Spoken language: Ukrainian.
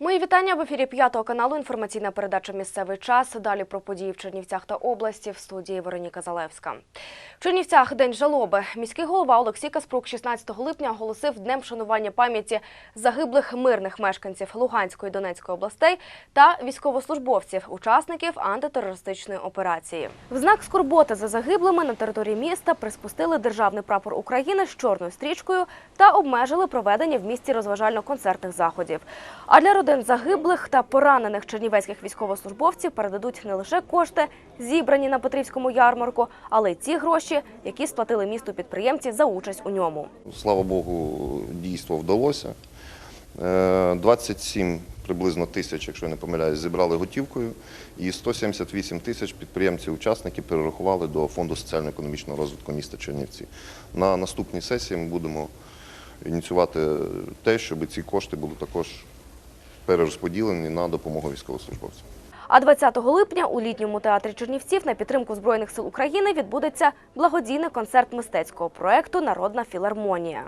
Мої вітання в ефірі п'ятого каналу. Інформаційна передача Місцевий час. Далі про події в Чернівцях та області в студії Вероніка Залевська. В Чернівцях день жалоби. Міський голова Олексій Каспрук 16 липня оголосив днем вшанування пам'яті загиблих мирних мешканців Луганської і Донецької областей та військовослужбовців, учасників антитерористичної операції. В знак скорботи за загиблими на території міста приспустили державний прапор України з чорною стрічкою та обмежили проведення в місті розважально-концертних заходів. А для родин загиблих та поранених чернівецьких військовослужбовців передадуть не лише кошти, зібрані на Петрівському ярмарку, але й ті гроші, які сплатили місту підприємці за участь у ньому. Слава Богу, дійство вдалося. Е, 27 приблизно тисяч, якщо я не помиляюсь, зібрали готівкою, і 178 тисяч підприємці-учасники перерахували до Фонду соціально-економічного розвитку міста Чернівці. На наступній сесії ми будемо ініціювати те, щоб ці кошти були також перерозподілені на допомогу військовослужбовцям. А 20 липня у літньому театрі Чернівців на підтримку Збройних сил України відбудеться благодійний концерт мистецького проекту Народна філармонія.